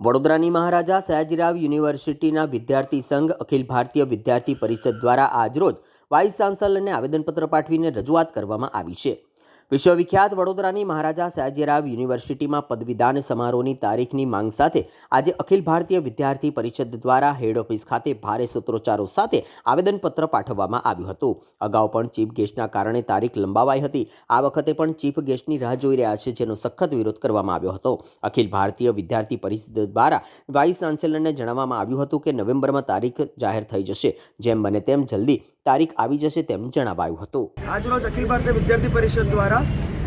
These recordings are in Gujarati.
વડોદરાની મહારાજા સયાજીરાવ યુનિવર્સિટીના વિદ્યાર્થી સંઘ અખિલ ભારતીય વિદ્યાર્થી પરિષદ દ્વારા આજરોજ વાઇસ ચાન્સલરને આવેદનપત્ર પાઠવીને રજૂઆત કરવામાં આવી છે. વિશ્વવિખ્યાત વડોદરાની મહારાજા સયાજીરાવ યુનિવર્સિટીમાં પદવીદાન સમારોહની તારીખની માંગ સાથે આજે અખિલ ભારતીય વિદ્યાર્થી પરિષદ દ્વારા હેડ ઓફિસ ખાતે ભારે સૂત્રોચ્ચારો સાથે આવેદનપત્ર પાઠવવામાં આવ્યું હતું. અગાઉ પણ ચીફ ગેસ્ટના કારણે તારીખ લંબાવાઈ હતી. આ વખતે પણ ચીફ ગેસ્ટની રાહ જોઈ રહ્યા છે જેનો સખત વિરોધ કરવામાં આવ્યો હતો. અખિલ ભારતીય વિદ્યાર્થી પરિષદ દ્વારા વાઇસ ચાન્સેલરને જણાવવામાં આવ્યું હતું કે નવેમ્બરમાં તારીખ જાહેર થઈ જશે. જેમ બને તેમ જલ્દી તારીખ આવી જશે તેમ જણાવાયું હતું. આજરોજ અખિલ ભારતીય વિદ્યાર્થી પરિષદ દ્વારા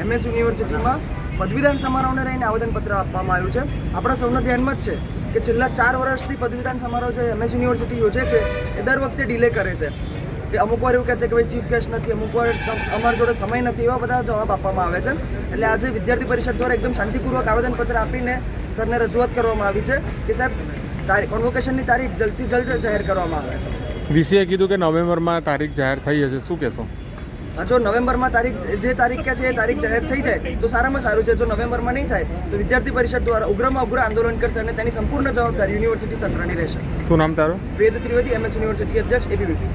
એમએસ યુનિવર્સિટીમાં પદવીદાન સમારોહને લઈને આવેદનપત્ર આપવામાં આવ્યું છે. આપણા સૌના ધ્યાનમાં જ છે કે છેલ્લા ચાર વર્ષથી પદવીદાન સમારોહ જે એમએસ યુનિવર્સિટી યોજે છે, એ દર વખતે ડિલે કરે છે. કે અમુક વાર એવું કહે છે કે ભાઈ ચીફ ગેસ્ટ નથી, અમુક વાર અમારા જોડે સમય નથી, એવા બધા જવાબ આપવામાં આવે છે. એટલે આજે વિદ્યાર્થી પરિષદ દ્વારા એકદમ શાંતિપૂર્વક આવેદનપત્ર આપીને સરને રજૂઆત કરવામાં આવી છે કે સાહેબ તારીખ કોન્વોકેશનની તારીખ જલ્દી, જલ્દ જાહેર કરવામાં આવે. વીસીએ કીધું કે નવેમ્બરમાં તારીખ જાહેર થઈ હશે. શું કહેશો? હા, જો નવેમ્બરમાં તારીખ જે તારીખ કે છે એ તારીખ જાહેર થઈ જાય તો સારામાં સારું છે. જો નવેમ્બરમાં નહીં થાય તો વિદ્યાર્થી પરિષદ દ્વારા ઉગ્રમાં ઉગ્ર આંદોલન કરશે અને તેની સંપૂર્ણ જવાબદારી યુનિવર્સિટી તંત્રની રહેશે. શું નામ તારું? વેદ ત્રિવેદી એમએસ યુનિવર્સિટી અધ્યક્ષ એબીવીપી.